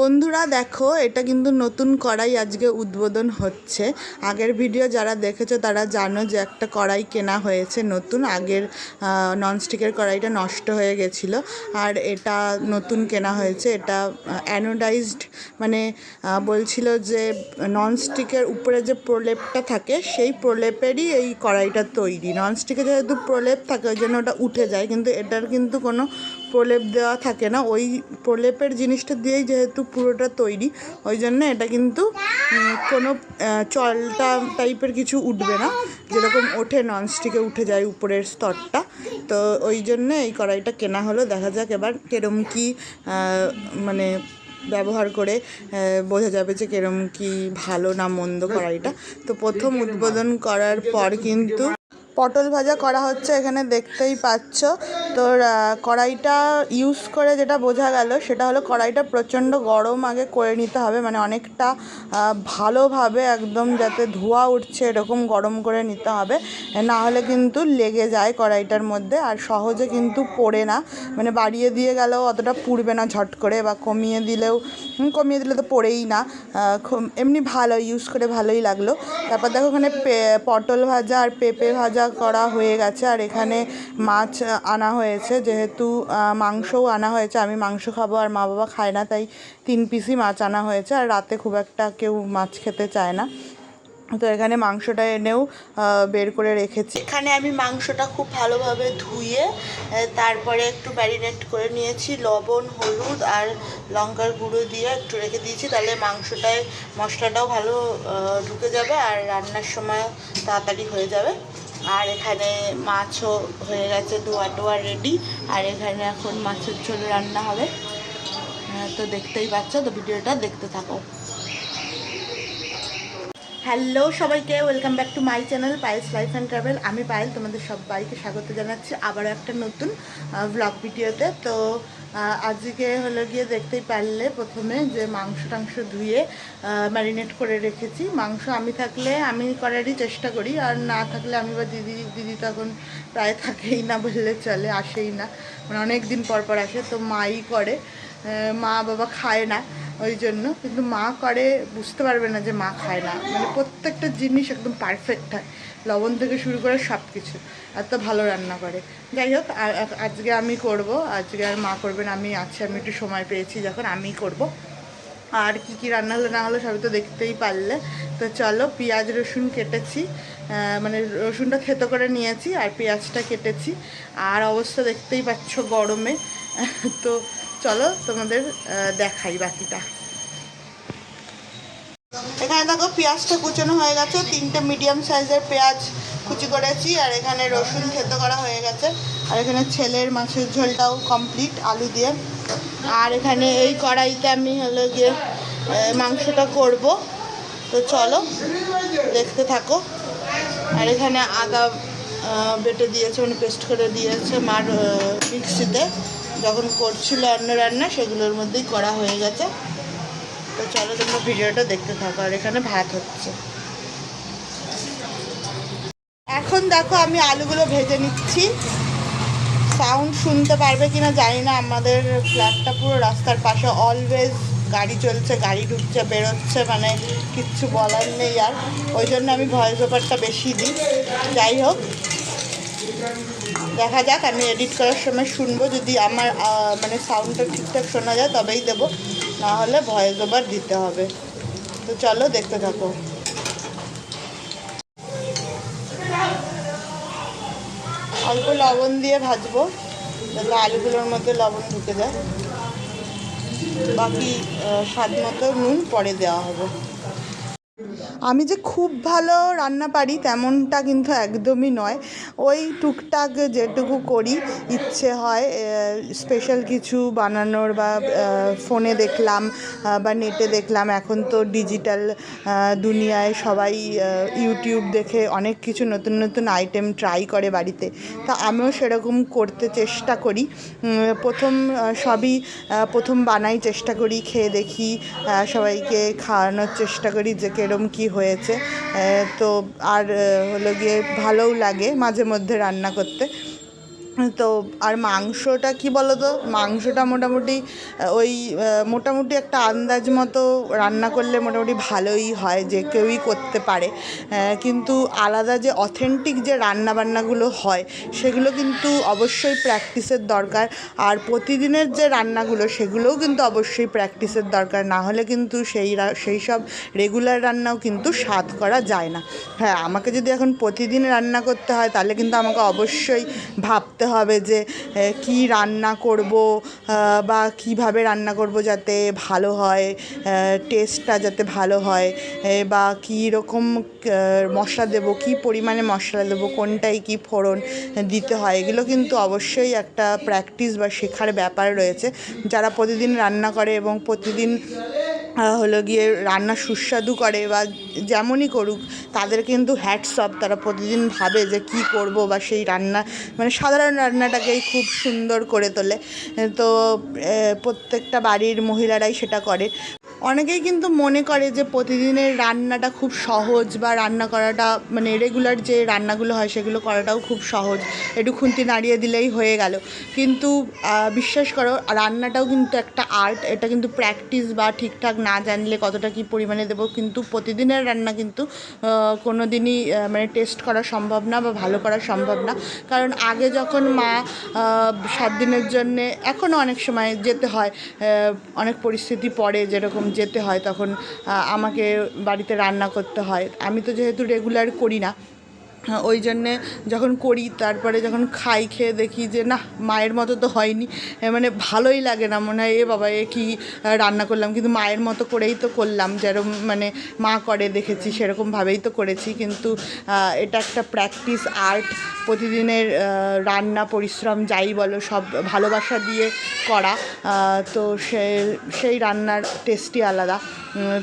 বন্ধুরা দেখো, এটা কিন্তু নতুন কড়াই আজকে উদ্বোধন হচ্ছে। আগের ভিডিও যারা দেখেছ তারা জানো যে একটা কড়াই কেনা হয়েছে নতুন। আগের ননস্টিকের কড়াইটা নষ্ট হয়ে গেছিল। আর এটা নতুন কেনা হয়েছে। এটা অ্যানোডাইজড মানে বলছিল যে ননস্টিকের উপরে যে প্রলেপটা থাকে, সেই প্রলেপেরই এই কড়াইটা তৈরি। ননস্টিকে যেহেতু প্রলেপ থাকে, ওই জন্য ওটা উঠে যায়। কিন্তু এটার কিন্তু কোনো প্রলেপ দেওয়া থাকে না, ওই প্রলেপের জিনিসটা দিয়েই যেহেতু পুরোটা তৈরি, ওই জন্য এটা কিন্তু কোনো চলটা টাইপের কিছু উঠবে না, যেরকম ওঠে ননস্টিকে উঠে যায় উপরের স্তরটা, তো ওই জন্য এই কড়াইটা কেনা হলো। দেখা যাক এবার কেরম কি মানে ব্যবহার করে বোঝা যাবে যে কেরম কি ভালো না মন্দ কড়াইটা। তো প্রথম উদ্বোধন করার পর কিন্তু পটল ভাজা করা হচ্ছে এখানে দেখতেই পাচ্ছ। আহ, কড়াইটা ইউজ করে যেটা বোঝা গেল সেটা হলো কড়াইটা প্রচণ্ড গরম আগে করে নিতে হবে মানে অনেকটা ভালোভাবে একদম যাতে ধোঁয়া উঠছে এরকম গরম করে নিতে হবে। না হলে কিন্তু লেগে যায় কড়াইটার মধ্যে আর সহজে কিন্তু পড়ে না। মানে বাড়িয়ে দিয়ে গেলেও অতটা পুড়বে না ঝট করে বা কমিয়ে দিলেও কমিয়ে দিলে তো পড়েই না। এমনি ভালো ইউজ করে ভালোই লাগল। তারপর দেখো ওখানে পটল ভাজা আর পেঁপে ভাজা করা হয়ে গেছে আর এখানে মাছ আনা হয়েছে। যেহেতু মাংসও আনা হয়েছে, আমি মাংস খাব আর মা বাবা খায় না, তাই তিন পিসই মাছ আনা হয়েছে আর রাতে খুব একটা কেউ মাছ খেতে চায় না। তো এখানে মাংসটা এনেও বের করে রেখেছি। এখানে আমি মাংসটা খুব ভালোভাবে ধুয়ে তারপরে একটু ম্যারিনেট করে নিয়েছি, লবণ, হলুদ আর লঙ্কার গুঁড়ো দিয়ে একটু রেখে দিয়েছি, তাহলে মাংসটায় মশলাটাও ভালো ঢুকে যাবে আর রান্নার সময় তাড়াতাড়ি হয়ে যাবে। আর এখানে মাছও হয়ে গেছে, ধোয়া টোয়া রেডি আর এখানে এখন মাছের ঝোল রান্না হবে। তো দেখতেই পাচ্ছ, তো ভিডিওটা দেখতে থাকো। হ্যালো সবাইকে, welcome back to my channel Payel's life and travel. আমি পায়েল, তোমাদের সবাইকে স্বাগত জানাচ্ছি আবারও একটা নতুন ব্লগ ভিডিওতে। তো আজকে হলো গিয়ে দেখতেই পারলে প্রথমে যে মাংস টাংস ধুয়ে ম্যারিনেট করে রেখেছি। মাংস আমি থাকলে আমি করারই চেষ্টা করি, আর না থাকলে আমি বা দিদি দিদি তখন প্রায় থাকেই না বললে চলে, আসেই না। মানে অনেক দিন পর পর আসে, তো মাই করে। মা বাবা খায় না। ওই জন্য কিন্তু মা করে, বুঝতে পারবে না যে মা খায় না। মানে প্রত্যেকটা জিনিস একদম পারফেক্ট হয় লবণ থেকে শুরু করে সব কিছু এত ভালো রান্না করে। যাই হোক আজকে আমি করব। আজকে আর মা করবেন, আমি আছি, আমি একটু সময় পেয়েছি যখন আমিই করব। আর কি কি রান্না হলো, না হলো সবই তো দেখতেই পারলে। তো চলো, পেঁয়াজ, রসুন কেটেছি। মানে রসুনটা থেতো করে নিয়েছি আর পেঁয়াজটা কেটেছি। আর অবস্থা দেখতেই পাচ্ছ গরমে। তো চলো তোমাদের দেখাই বাকিটা। এখানে দেখো পেঁয়াজটা কুচনো হয়ে গেছে, তিনটে মিডিয়াম সাইজের পেঁয়াজ কুচি করেছি, আর এখানে রসুন থেতো করা হয়ে গেছে। আর এখানে ছেলের মাছের ঝোলটাও কমপ্লিট আলু দিয়ে। আর এখানে এই কড়াইতে আমি হলো গিয়ে মাংসটা করব। তো চলো, দেখতে থাকো। আর এখানে আদা বেটে দিয়েছে মানে পেস্ট করে দিয়েছে মার মিক্সিতে। যখন করছিল অন্য রান্না, সেগুলোর মধ্যেই করা হয়ে গেছে। তো চলো তোমরা ভিডিওটা দেখতে থাকো, আর এখানে ভাত হচ্ছে। এখন দেখো আমি আলুগুলো ভেজে নিচ্ছি। সাউন্ড শুনতে পারবে কিনা জানি না, আমাদের ফ্ল্যাটটা পুরো রাস্তার পাশে অলওয়েজ গাড়ি চলছে, গাড়ি ঢুকছে, বেরোচ্ছে মানে কিচ্ছু বলার নেই আর। ওই জন্য আমি ভয়েস ওভারটা বেশি দিই। যাই হোক। দেখা যাক, আমি এডিট করার সময় শুনব, যদি আমার মানে সাউন্ডটা ঠিকঠাক শোনা যায়, তবেই দেবো। না হলে ভয়েস ওভার দিতে হবে। তো চলো, দেখতে থাকো। অল্প লবণ দিয়ে ভাজবো, যাতে আলুগুলোর মধ্যে লবণ ঢুকে যায়। বাকি স্বাদ মতো নুন পরে দেওয়া হবে। আমি যে খুব ভালো রান্না পারি তেমনটা কিন্তু একদমই নয়। ওই টুকটাক যেটুকু করি, ইচ্ছে হয় স্পেশাল কিছু বানানোর বা ফোনে দেখলাম বা নেটে দেখলাম। এখন তো ডিজিটাল দুনিয়ায় সবাই ইউটিউব দেখে অনেক কিছু নতুন নতুন আইটেম ট্রাই করে বাড়িতে। তা আমিও সেরকম করতে চেষ্টা করি। প্রথম সবই প্রথম বানাই চেষ্টা করি, খেয়ে দেখি সবাইকে খাওয়ানোর চেষ্টা করি যে কেরম কি হয়েছে। তো আর হলো গিয়ে ভালোও লাগে মাঝে মধ্যে রান্না করতে। তো আর মাংসটা কি বলো তো মাংসটা মোটামুটি ওই মোটামুটি একটা আন্দাজ মতো রান্না করলে মোটামুটি ভালোই হয় যে কেউই করতে পারে। কিন্তু আলাদা যে অথেন্টিক যে রান্না বান্নাগুলো হয়, সেগুলো কিন্তু অবশ্যই প্র্যাকটিসের দরকার। আর প্রতিদিনের যে রান্নাগুলো, সেগুলোও কিন্তু অবশ্যই প্র্যাকটিসের দরকার। না হলে কিন্তু সেই সেই সব রেগুলার রান্নাও কিন্তু স্বাদ করা যায় না। হ্যাঁ আমাকে যদি এখন প্রতিদিন রান্না করতে হয়, তাহলে কিন্তু আমাকে অবশ্যই ভাবতে হবে যে কী রান্না করব বা কীভাবে রান্না করব যাতে ভালো হয় টেস্টটা যাতে ভালো হয় বা কী রকম মশলা দেবো, কী পরিমাণে মশলা দেবো কোনটায় কী ফোড়ন দিতে হয়, এগুলো কিন্তু অবশ্যই একটা প্র্যাকটিস বা শেখার ব্যাপার রয়েছে। যারা প্রতিদিন রান্না করে এবং প্রতিদিন হলো গিয়ে রান্না সুস্বাদু করে বা যেমনই করুক, তাদের কিন্তু হ্যাটস অফ তারা প্রতিদিন ভাবে যে কি করব বা সেই রান্না মানে সাধারণ রান্নাটাকেই খুব সুন্দর করে তোলে। তো প্রত্যেকটা বাড়ির মহিলারাই সেটা করে। অনেকেই কিন্তু মনে করে যে প্রতিদিনের রান্নাটা খুব সহজ বা রান্না করাটা মানে রেগুলার যে রান্নাগুলো হয় সেগুলো করাটাও খুব সহজ। একটু খুন্তি নাড়িয়ে দিলেই হয়ে গেল। কিন্তু বিশ্বাস করো, রান্নাটাও কিন্তু একটা আর্ট এটা কিন্তু প্র্যাকটিস বা ঠিকঠাক না জানলে কতটা কী পরিমাণে দেবো, কিন্তু প্রতিদিনের রান্না কিন্তু কোনো দিনই মানে টেস্ট করা সম্ভব না বা ভালো করা সম্ভব না। কারণ আগে যখন মা সাত দিনের জন্যে এখনও অনেক সময় যেতে হয় অনেক পরিস্থিতি পড়ে যেরকম যেতে হয় তখন আমাকে বাড়িতে রান্না করতে হয়। আমি তো যেহেতু রেগুলার করি না ওই জন্যে যখন করি, তারপরে যখন খাই, খেয়ে দেখি যে না মায়ের মতো তো হয়নি। মানে ভালোই লাগে না, মনে হয়, এ বাবা, এ কী রান্না করলাম। কিন্তু মায়ের মতো করেই তো করলাম যেরকম মানে মা করে, দেখেছি সেরকমভাবেই তো করেছি। কিন্তু এটা একটা প্র্যাকটিস, আর্ট, প্রতিদিনের রান্না, পরিশ্রম, যাই বলো, সব ভালোবাসা দিয়ে করা। তো সে, সেই রান্নার টেস্টই আলাদা।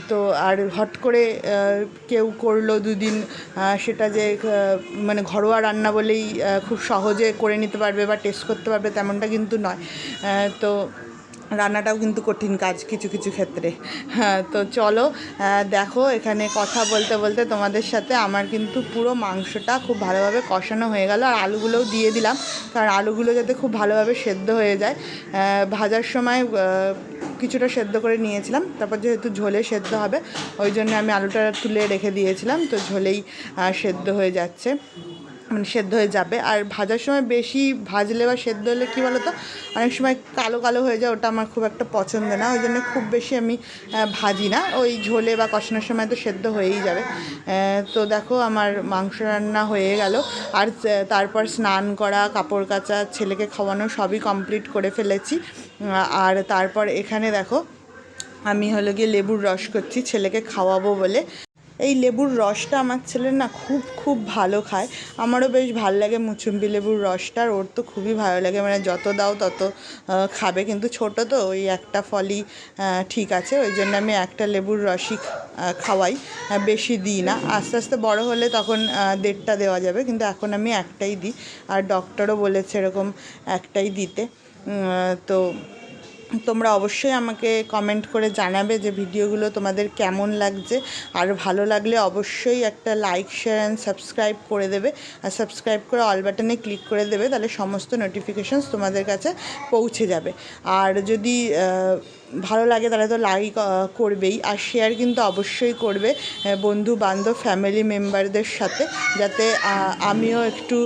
তো আর হট করে কেউ করল দুদিন সেটা যে মানে ঘরোয়া রান্না বলেই খুব সহজে করে নিতে পারবে বা টেস্ট করতে পারবে তেমনটা কিন্তু নয়। তো রান্নাটাও কিন্তু কঠিন কাজ কিছু কিছু ক্ষেত্রে। হ্যাঁ তো চলো দেখো এখানে কথা বলতে বলতে তোমাদের সাথে আমার কিন্তু পুরো মাংসটা খুব ভালোভাবে কষানো হয়ে গেল। আর আলুগুলোও দিয়ে দিলাম, কারণ আলুগুলো যাতে খুব ভালোভাবে সেদ্ধ হয়ে যায়। ভাজার সময় কিছুটা সেদ্ধ করে নিয়েছিলাম। তারপর যেহেতু ঝোলে সেদ্ধ হবে, ওই জন্য আমি আলুটা তুলে রেখে দিয়েছিলাম। তো ঝোলেই সেদ্ধ হয়ে যাচ্ছে। মানে সেদ্ধ হয়ে যাবে। আর ভাজার সময় বেশি ভাজলে বা সেদ্ধ হলে কী বলো তো অনেক সময় কালো কালো হয়ে যায়, ওটা আমার খুব একটা পছন্দ না। ওই জন্য খুব বেশি আমি ভাজি না। ওই ঝোলে বা কষানোর সময় তো সেদ্ধ হয়েই যাবে। তো দেখো আমার মাংস রান্না হয়ে গেল। আর তারপর স্নান করা, কাপড় কাচা, ছেলেকে খাওয়ানো সবই কমপ্লিট করে ফেলেছি। আর তারপর এখানে দেখো, আমি হলো গিয়ে লেবুর রস করছি, ছেলেকে খাওয়াবো বলে। এই লেবুর রসটা আমার ছেলে না খুব খুব ভালো খায়। আমারও বেশ ভালো লাগে মুচুম্বি লেবুর রসটা ওর তো খুবই ভালো লাগে। মানে যত দাও তত খাবে। কিন্তু ছোট তো, ওই একটা ফলই ঠিক আছে। ওই জন্য আমি একটা লেবুর রসই খাওয়াই বেশি দিই না। আস্তে আস্তে বড় হলে তখন দেড়টা দেওয়া যাবে। কিন্তু এখন আমি একটাই দিই। আর ডক্টরও বলেছে এরকম একটাই দিতে। তো তোমরা অবশ্যই আমাকে কমেন্ট করে জানাবে যে ভিডিওগুলো তোমাদের কেমন লাগছে। আর ভালো লাগলে অবশ্যই একটা লাইক শেয়ার অ্যান্ড সাবস্ক্রাইব করে দেবে। আর সাবস্ক্রাইব করে অল বাটনে ক্লিক করে দেবে, তাহলে সমস্ত নোটিফিকেশানস তোমাদের কাছে পৌঁছে যাবে। আর যদি ভালো লাগে তাহলে তো লাইক করবেই। আর শেয়ার কিন্তু অবশ্যই করবে বন্ধু বান্ধব ফ্যামিলি মেম্বারদের সাথে, যাতে আমিও একটু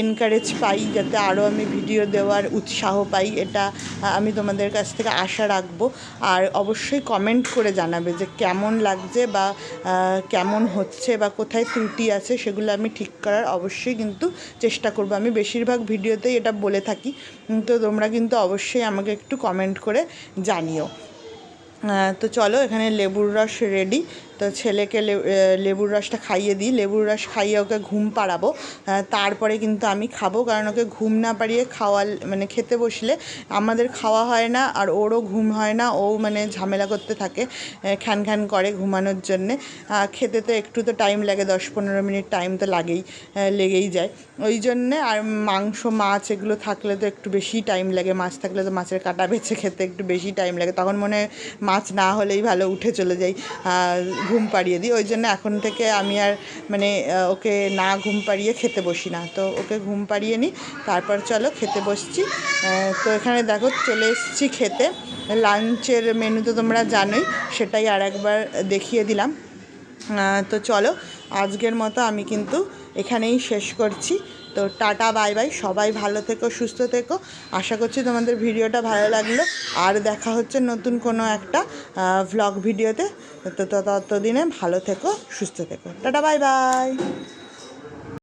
এনকারেজ পাই, যাতে আরও আমি ভিডিও দেওয়ার উৎসাহ পাই। এটা আমি তোমাদের কাছ থেকে আশা রাখব। আর অবশ্যই কমেন্ট করে জানাবে যে কেমন লাগছে বা কেমন হচ্ছে বা কোথায় ত্রুটি আছে, সেগুলো আমি ঠিক করার অবশ্যই কিন্তু চেষ্টা করব। আমি বেশিরভাগ ভিডিওতেই এটা বলে থাকি। তো তোমরা কিন্তু অবশ্যই আমাকে একটু কমেন্ট করে জানিও। আহ, তো চলো এখানে লেবুর রস রেডি তো ছেলেকে লেবুর রসটা খাইয়ে দিই। লেবুর রস খাইয়ে ওকে ঘুম পাড়াবো। তারপরে কিন্তু আমি খাব, কারণ ওকে ঘুম না পাড়িয়ে খাওয়াল মানে খেতে বসলে আমাদের খাওয়া হয় না আর ওরও ঘুম হয় না। ও মানে ঝামেলা করতে থাকে খ্যান খ্যান করে ঘুমানোর জন্যে। খেতে তো একটু তো টাইম লাগে, দশ পনেরো মিনিট টাইম তো লাগেই লেগেই যায়। ওই জন্যে আর মাংস, মাছ এগুলো থাকলে তো একটু বেশি টাইম লাগে। মাছ থাকলে তো মাছের কাটা বেছে খেতে একটু বেশি টাইম লাগে। তখন মনে মাছ না হলেই ভালো, উঠে চলে যাই। ঘুম পাড়িয়ে দিই। ওই জন্য এখন থেকে আমি আর মানে ওকে না ঘুম পাড়িয়ে খেতে বসি না। তো ওকে ঘুম পাড়িয়ে নিই, তারপর চলো খেতে বসছি। তো এখানে দেখো চলে এসছি খেতে। লাঞ্চের মেনু তো তোমরা জানোই, সেটাই আর একবার দেখিয়ে দিলাম। তো চলো, আজকের মতো আমি কিন্তু এখানেই শেষ করছি। তো টাটা, বাই বাই। সবাই ভালো থেকো, সুস্থ থেকো। আশা করছি তোমাদের ভিডিওটা ভালো লাগল। আর দেখা হচ্ছে নতুন কোনো একটা ভ্লগ ভিডিওতে। তো ততদিনে ভালো থেকো, সুস্থ থেকো। Tata, bye bye.